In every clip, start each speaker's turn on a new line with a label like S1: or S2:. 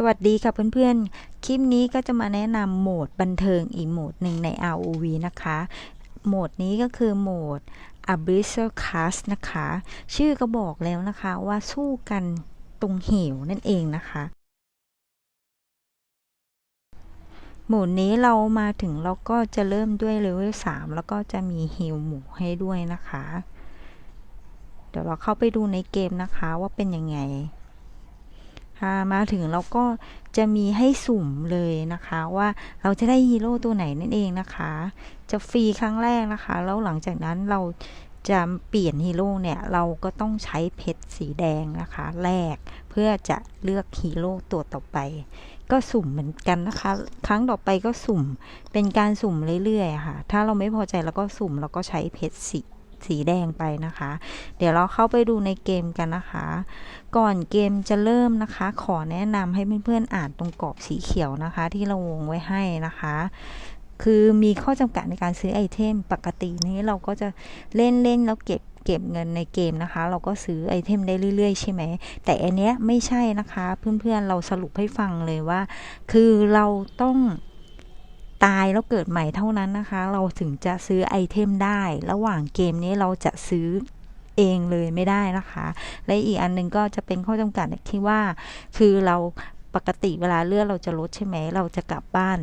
S1: สวัสดีค่ะเพื่อนๆ คลิปนี้ก็จะมาแนะนำโหมดบันเทิงอีกโหมดหนึ่งใน ROV นะคะ โหมดนี้ก็คือโหมด Abyssal Cast นะคะ ชื่อก็บอกแล้วนะคะว่าสู้กันตรงเหวนั่นเองนะคะ โหมดนี้เรามาถึงเราก็จะเริ่มด้วยเลเวล3แล้วก็จะมีฮิลหมู่ให้ด้วยนะคะ เดี๋ยวเราเข้าไปดูในเกมนะคะว่าเป็นยังไง ค่ะมาถึงเราก็จะมีให้สุ่มเลยนะคะว่าเราจะได้ฮีโร่ตัวไหนนั่นเองนะคะ จะฟรีครั้งแรกนะคะ แล้วหลังจากนั้นเราจะเปลี่ยนฮีโร่เนี่ยเราก็ต้องใช้เพชรสีแดงนะคะแลกเพื่อจะเลือกฮีโร่ตัวต่อไป ก็สุ่มเหมือนกันนะคะ ครั้งต่อไปก็สุ่มเป็นการสุ่มเรื่อยๆค่ะ ถ้าเราไม่พอใจเราก็สุ่มแล้วก็ใช้เพชรสี สีแดงไปนะคะ เดี๋ยวเราเข้าไปดูในเกมกันนะคะ ก่อนเกมจะเริ่มนะคะ ขอแนะนำให้เพื่อนๆอ่านตรงกรอบสีเขียวนะคะ ที่เราวงไว้ให้นะคะ คือมีข้อจำกัดในการซื้อไอเทมปกตินี้เราก็จะเล่นเล่นแล้วเก็บเก็บเงินในเกมนะคะ เราก็ซื้อไอเทมได้เรื่อยๆ ใช่ไหม แต่อันเนี้ยไม่ใช่นะคะ เพื่อนๆเราสรุปให้ฟังเลยว่า คือเราต้อง ตายแล้วเกิดใหม่เท่านั้นนะคะ เราถึงจะซื้อไอเทมได้ ระหว่างเกมนี้เราจะซื้อเองเลยไม่ได้นะคะ และอีกอันหนึงก็จะเป็นข้อจำกัดที่ว่า คือเราปกติเวลาเลือดเราจะลดใช่ไหม เราจะกลับบ้าน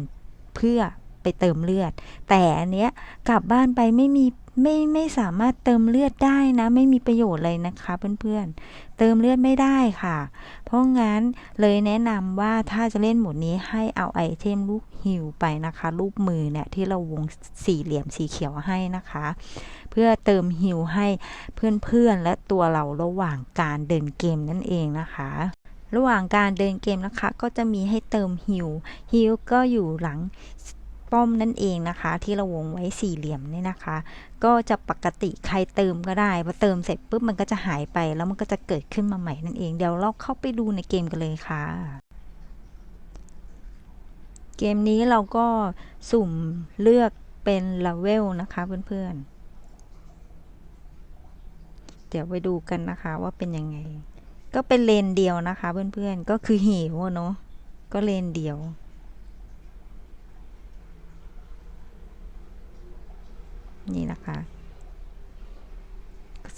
S1: เพื่อไปเติมเลือด แต่อันเนี้ยกลับบ้านไปไม่มี ไม่ไม่สามารถเติมเลือดได้นะ ไม่มีประโยชน์เลยนะคะเพื่อนๆ เติมเลือดไม่ได้ค่ะ เพราะงั้นเลยแนะนำว่าถ้าจะเล่นหมดนี้ให้เอาไอเทมลูกฮิวไปนะคะรูปมือเนี่ยที่เราวงสี่เหลี่ยมสีเขียวให้นะคะ เพื่อเติมฮิวให้เพื่อนๆและตัวเราระหว่างการเดินเกมนั่นเองนะคะระหว่างการเดินเกมนะคะ ก็จะมีให้เติมฮิวฮิวก็อยู่หลัง ป้อมนั่นเองนะคะ ที่เราวงไว้สี่เหลี่ยมนี่นะคะ ก็จะปกติใครเติมก็ได้พอเติมเสร็จปุ๊บมันก็จะหายไปแล้วมันก็จะเกิดขึ้นมาใหม่นั่นเองเดี๋ยวเราเข้าไปดูในเกมกันเลยค่ะ เกมนี้เราก็สุ่มเลือกเป็นเลเวลนะคะเพื่อนๆ เดี๋ยวไปดูกันนะคะว่าเป็นยังไง ก็เป็นเลนเดียวนะคะเพื่อนๆ ก็คือหิวเนาะก็เลนเดียว นี่นะคะ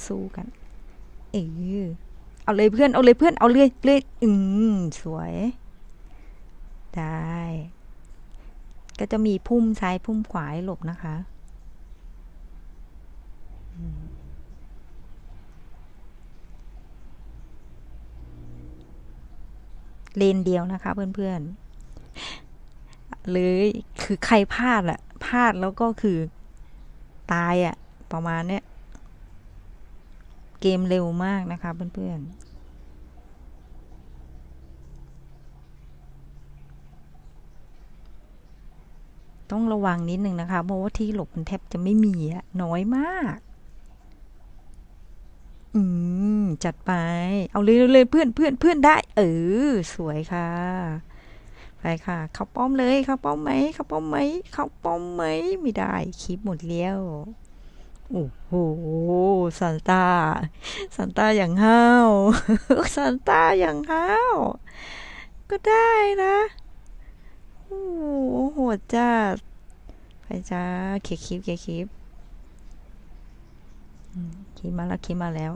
S1: สู้กัน เออเอาเลยเพื่อน เอาเลยเพื่อน เอาเลยเลยอืมสวย ได้ ก็จะมีพุ่มซ้ายพุ่มขวาหลบนะคะ เลนเดียวนะคะเพื่อนๆเลยคือใครพลาดอะพลาดแล้วก็คือ ตายอะประมาณเนี้ย เกมเร็วมากนะคะเพื่อนๆต้องระวังนิดนึงนะคะ เพราะว่าที่หลบมันแทบจะไม่มีอะน้อยมาก อืม จัดไป เอาเลยเลยเพื่อนเพื่อนเพื่อนได้ เออ สวยค่ะ ไปค่ะ เข้าป้อมเลย เข้าป้อมไหม เข้าป้อมไหม เข้าป้อมไหม ไม่ได้ คลิปหมดแล้วโอ้โหซันต้าซันต้าอย่างห้าวซันต้าอย่างห้าว ก็ได้นะ โอ้โหหดจัดไปจ้าเคลียคลิปเคลียคลิปคลิปมาแล้วคลิปมาแล้ว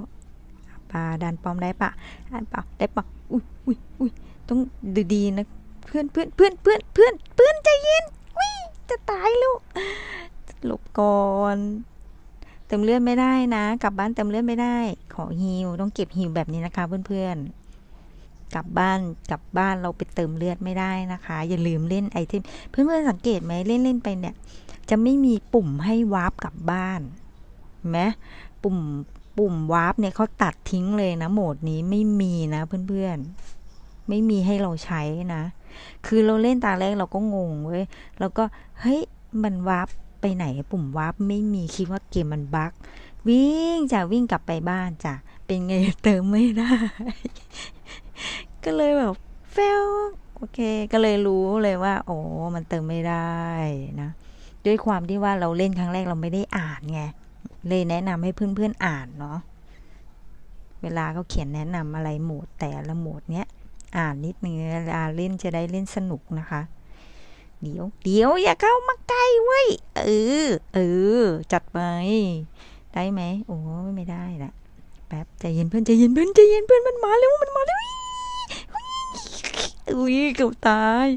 S1: ปลาดันป้อมได้ปะได้ปะได้ปะอุ้ยอุ้ยอุ้ยต้องดูดีนะ เพื่อนเพื่อนเพื่อนเพื่อนเพื่อนเพื่อนใจเย็นอุ้ยจะตายล้วหลบก่อนเติมเลือดไม่ได้นะ กลับบ้านเติมเลือดไม่ได้ ขอฮิวต้องเก็บฮิวแบบนี้นะคะเพื่อนๆกลับบ้านกลับบ้านเราไปเติมเลือดไม่ได้นะคะ อย่าลืมเล่นไอเทมเพื่อนๆสังเกตไหมเล่นเล่นไปเนี่ย จะไม่มีปุ่มให้วาร์ปกลับบ้านเห็นไหมปุ่มปุ่มวาร์ปเนี่ยเขาตัดทิ้งเลยนะโหมดนี้ไม่มีนะเพื่อนๆ ไม่มีให้เราใช้นะ คือเราเล่นตาแรกเราก็งงเว้ยแล้วก็เฮ้ยมันวาร์ปไปไหนปุ่มวาร์ปไม่มีคิดว่าเกมมันบั๊กวิ่งจะวิ่งกลับไปบ้านจ้ะเป็นไงเติมไม่ได้ ก็เลยแบบเฟลโอเค ก็เลยรู้เลยว่า โอ้มันเติมไม่ได้นะ ด้วยความที่ว่าเราเล่นครั้งแรกเราไม่ได้อ่านไง เลยแนะนำให้เพื่อนๆอ่านเนาะเวลาเขาเขียนแนะนำอะไรโหมดแต่ละโหมดเนี้ย อ่านนิดนึงเวลาเล่นจะได้เล่นสนุกนะคะ เดี๋ยว เดี๋ยว อย่าเข้ามาใกล้เว้ย เออ เออ จัดไป ได้ไหม โอ้ไม่ได้ละแป๊บใจเย็นเพื่อนใจเย็นเพื่อนใจเย็นเพื่อนมันมาแล้วมันมาแล้วอุ้ยเกือบตาย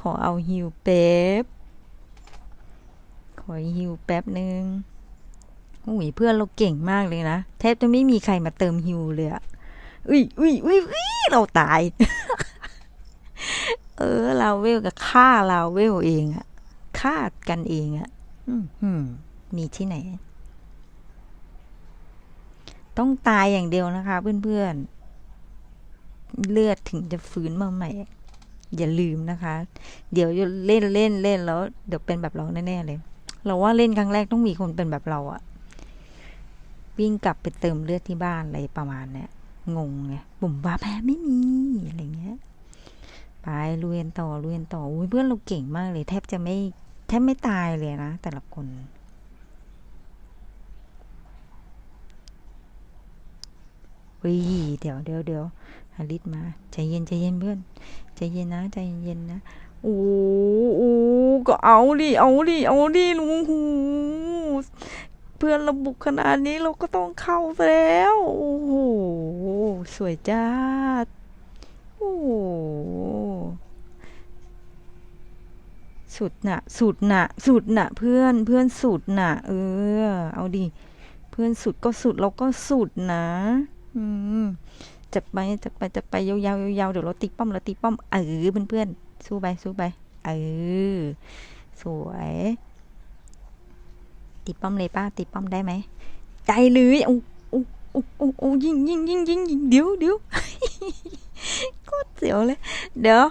S1: ขอเอาฮิวแป๊บ ขอฮิวแป๊บหนึ่งอุ้ยเพื่อนเราเก่งมากเลยนะแทบจะไม่มีใครมาเติมฮิวเลยอะอุ้ยอุ้ยอุ้ยอุ้ย เราตาย เออลาเวลกับฆ่าลาเวลเองอะฆ่ากันเองอะมีที่ไหน ต้องตายอย่างเดียวนะคะ เพื่อนๆ เลือดถึงจะฟื้นมาใหม่ อย่าลืมนะคะ เดี๋ยวเล่นเล่นเล่นแล้ว เดี๋ยวเป็นแบบเราแน่ๆเลย เราว่าเล่นครั้งแรกต้องมีคนเป็นแบบเราอะวิ่งกลับไปเติมเลือดที่บ้านอะไรประมาณเนี้ย งงไงบุ่มว่าแพ้ไม่มีอะไรเงี้ยไปลุยนต่อลุยนต่ออุ้ยเพื่อนเราเก่งมากเลย แทบจะไม่แทบไม่ตายเลยนะ แต่ละคนวิเดี๋ยวเดี๋ยวเดี๋ยวฮาริสมาใจเย็นใจเย็นเพื่อนใจเย็นนะใจเย็นนะโอ้โอ้ก็เอาดิเอาดิเอาดิลุงหูเพื่อนเราบุกขนาดนี้เราก็ต้องเข้าแล้ว โอ้โห สวยจ้า โอ้สุดนะสุดนะสุดนะเพื่อนเพื่อนสุดนะเออ เอาดิ เพื่อนสุดก็สุดเราก็สุดนะ อืมจะไปจะไปจะไปยาวๆยาวๆเดี๋ยวเราตีป้อมเราตีป้อมเออเพื่อนเพื่อนๆสู้ไปสู้ไปเออสวยตีป้อมเลยป้าตีป้อมได้ไหมได้เลยโอ้ โอ้โอ้โอ้ยิงยิงยิงยิงยิงเดี๋ยวเดี๋ยวโคตรเสียวเลย เดี๋ยว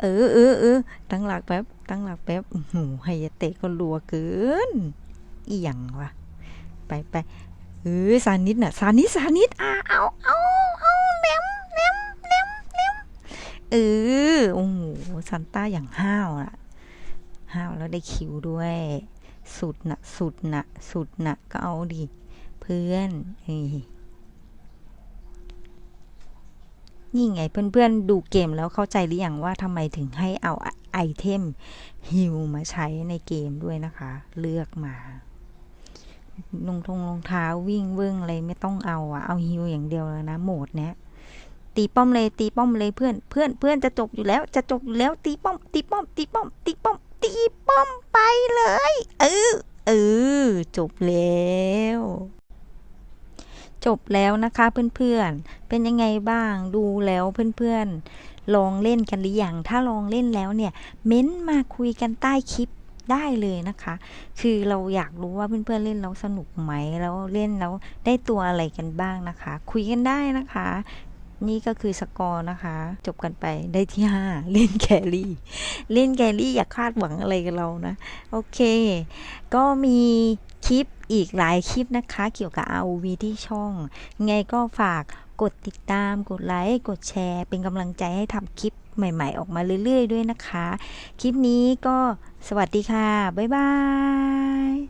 S1: เออเออเออตั้งหลักแป๊บตั้งหลักแป๊บโอ้โหไฮยเตะก็รัวเกินอีหยังวะไปไปเออซานิดน่ะซานิดซานิดอะเอาเอาเอาเล็มเล็มเล็มเล็มเออโอ้โหซันต้าอย่างห้าวอะห้าวแล้วได้คิวด้วย สุดน่ะ สุดน่ะ สุดน่ะ ก็เอาดิเพื่อนเฮ้ย นี่ไงเพื่อนๆดูเกมแล้วเข้าใจหรือยังว่าทำไมถึงให้เอาไอเทมฮิลมาใช้ในเกมด้วยนะคะ เลือกมาลงทงรองเท้าวิ่งเวิ้งอะไรไม่ต้องเอาอะเอาฮิลอย่างเดียวเลยนะโหมดเนี้ยตีป้อมเลยตีป้อมเลยเพื่อนเพื่อนเพื่อนจะจบอยู่แล้ว จะจบอยู่แล้วตีป้อม ตีป้อม ตีป้อม ตีป้อม ตีป้อมไปเลย เออเออจบแล้ว จบแล้วนะคะเพื่อนๆ เป็นยังไงบ้างดูแล้วเพื่อนๆ ลองเล่นกันหรือยัง ถ้าลองเล่นแล้วเนี่ย เม้นมาคุยกันใต้คลิปได้เลยนะคะ คือเราอยากรู้ว่าเพื่อนๆเล่นแล้วสนุกไหม แล้วเล่นแล้วได้ตัวอะไรกันบ้างนะคะ คุยกันได้นะคะ นี่ก็คือสกอร์นะคะ จบกันไปได้ที่ 5 เล่นแครี่ เล่นแครี่อย่าคาดหวังอะไรกับเรานะ โอเค ก็มี คลิปอีกหลายคลิปนะคะ เกี่ยวกับ ROV ที่ช่อง ไงก็ฝากกดติดตาม กดไลค์ กดแชร์ เป็นกำลังใจให้ทำคลิปใหม่ๆ ออกมาเรื่อยๆ ด้วยนะคะ คลิปนี้ก็สวัสดีค่ะ บ๊ายบาย